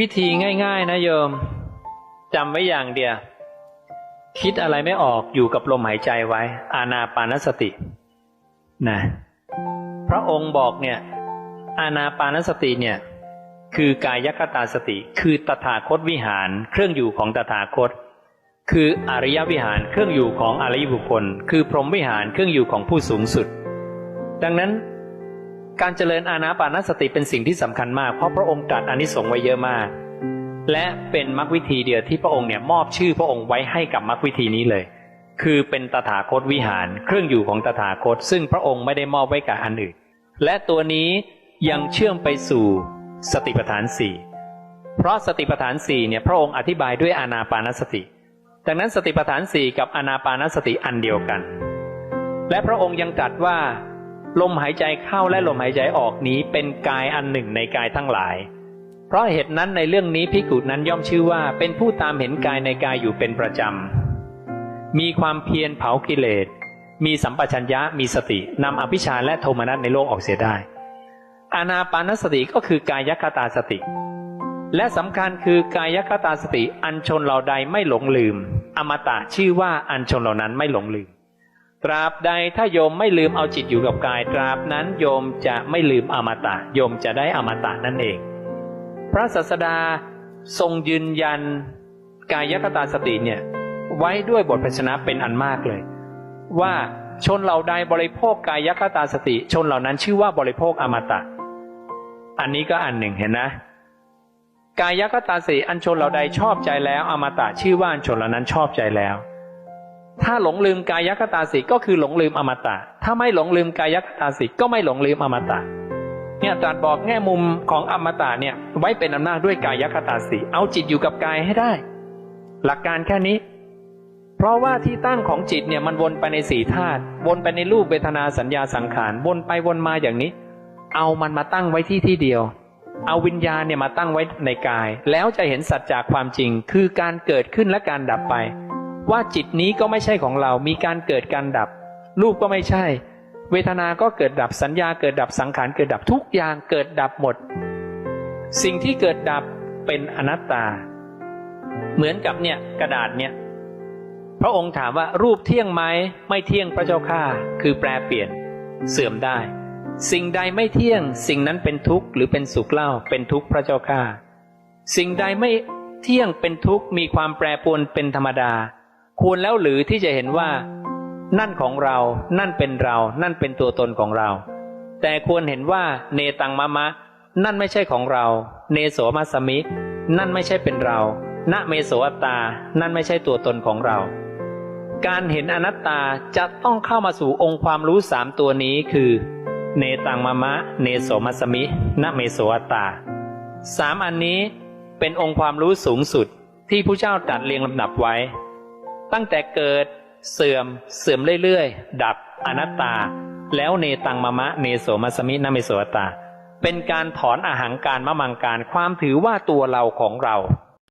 วิธีง่าย ๆ นะโยมจำไว้อย่างเดียว คิดอะไรไม่ออกอยู่กับลมหายใจไว้ อานาปานสตินะพระองค์บอกเนี่ยอานาปานสติเนี่ยคือกายคตาสติ คือตถาคตวิหาร เครื่องอยู่ของตถาคต คืออริยวิหารเครื่องอยู่ของอริยบุคคล คือพรหมวิหารเครื่องอยู่ของผู้สูงสุด ดังนั้น การเจริญอานาปานสติเป็นสิ่งที่สำคัญมาก เพราะพระองค์ตรัสอนิสงส์ไว้เยอะมาก และเป็นมรรควิธีเดียวที่พระองค์เนี่ยมอบชื่อพระองค์ไว้ให้กับมรรควิธีนี้เลย คือเป็นตถาคตวิหาร เครื่องอยู่ของตถาคต ซึ่งพระองค์ไม่ได้มอบไว้กับอันอื่น และตัวนี้ยังเชื่อมไปสู่สติปัฏฐานสี่เพราะสติปัฏฐานสี่เนี่ยพระองค์อธิบายด้วยอานาปานสติ ดังนั้นสติปัฏฐานสี่กับอานาปานสติอันเดียวกัน และพระองค์ยังตรัสว่า ลมหายใจเข้าและลมหายใจออกนี้เป็นกายอันหนึ่งในกายทั้งหลาย เพราะเหตุนั้นในเรื่องนี้พิกุนั้นย่อมชื่อว่า เป็นผู้ตามเห็นกายในกายอยู่เป็นประจำ มีความเพียรเผากิเลส มีสัมปชัญญะมีสตินำอภิชาและโทมนัสในโลกออกเสียได้ อานาปานสติก็คือกายคตาสติ และสำคัญคือกายคตาสติอันชนเราใดไม่หลงลืม อมตะชื่อว่าอันชนเหล่านั้นไม่หลงลืม ตราบใดถ้าโยมไม่ลืมเอาจิตอยู่กับกาย ตราบนั้นโยมจะไม่ลืมอมตะ โยมจะได้อมตะนั่นเอง พระศาสดาทรงยืนยันกายคตาสติเนี่ยไว้ด้วยบทพชนะเป็นอันมากเลย ว่าชนเหล่าใดบริโภคกายคตาสติ ชนเหล่านั้นชื่อว่าบริโภคอมตะ อันนี้ก็อันหนึ่งเห็นนะ กายคตาสติอันชนเหล่าใดชอบใจแล้ว อมตะชื่อว่าอันชนเหล่านั้นชอบใจแล้ว ถ้าหลงลืมกายคตาสิก็คือหลงลืมอมตะ ถ้าไม่หลงลืมกายคตาสิก็ไม่หลงลืมอมตะ เนี่ยตรัสบอกแง่มุมของอมตะเนี่ยไว้เป็นอำนาจด้วยกายคตาสิเอาจิตอยู่กับกายให้ได้ หลักการแค่นี้ เพราะว่าที่ตั้งของจิตเนี่ยมันวนไปในสี่ธาตุวนไปในรูปเวทนาสัญญาสังขารวนไปวนมาอย่างนี้ เอามันมาตั้งไว้ที่ที่เดียว เอาวิญญาณเนี่ยมาตั้งไว้ในกาย แล้วจะเห็นสัจจากความจริง คือการเกิดขึ้นและการดับไป ว่าจิตนี้ก็ไม่ใช่ของเรา มีการเกิดการดับ รูปก็ไม่ใช่ เวทนา ก็เกิดดับ สัญญา เกิดดับ สังขาร เกิดดับ ทุกอย่างเกิดดับหมด สิ่งที่เกิดดับเป็นอนัตตา เหมือนกับเนี่ยกระดาษเนี่ย พระองค์ถามว่ารูปเที่ยงไหม ไม่เที่ยงพระเจ้าข้า คือแปรเปลี่ยน เสื่อมได้ สิ่งใดไม่เที่ยง สิ่งนั้นเป็นทุกข์หรือเป็นสุขเล่า เป็นทุกข์พระเจ้าข้า สิ่งใดไม่เที่ยงเป็นทุกข์ มีความแปรปรวนเป็นธรรมดา ควรแล้วหรือที่จะเห็นว่า นั่นของเรา นั่นเป็นเรา นั่นเป็นตัวตนของเรา แต่ควรเห็นว่าเนตังมะมะ นั่นไม่ใช่ของเรา เนโสมัสมิ นั่นไม่ใช่เป็นเราณเมโสอัตตา นั่นไม่ใช่ตัวตนของเรา การเห็นอนัตตาจะต้องเข้ามาสู่องค์ความรู้สามตัวนี้คือ เนตังมะมะ เนโสมัสมิณเมโสอัตตาสามอันนี้เป็นองค์ความรู้สูงสุดที่ผู้เจ้าตัดเรียงลำดับไว้ ตั้งแต่เกิดเสื่อมเสื่อมเรื่อยๆ ดับอนัตตา แล้วเนตังมะมะเนโสมัสมินเมโสอตา เป็นการถอนอาหางการมะมังการความถือว่าตัวเราของเรา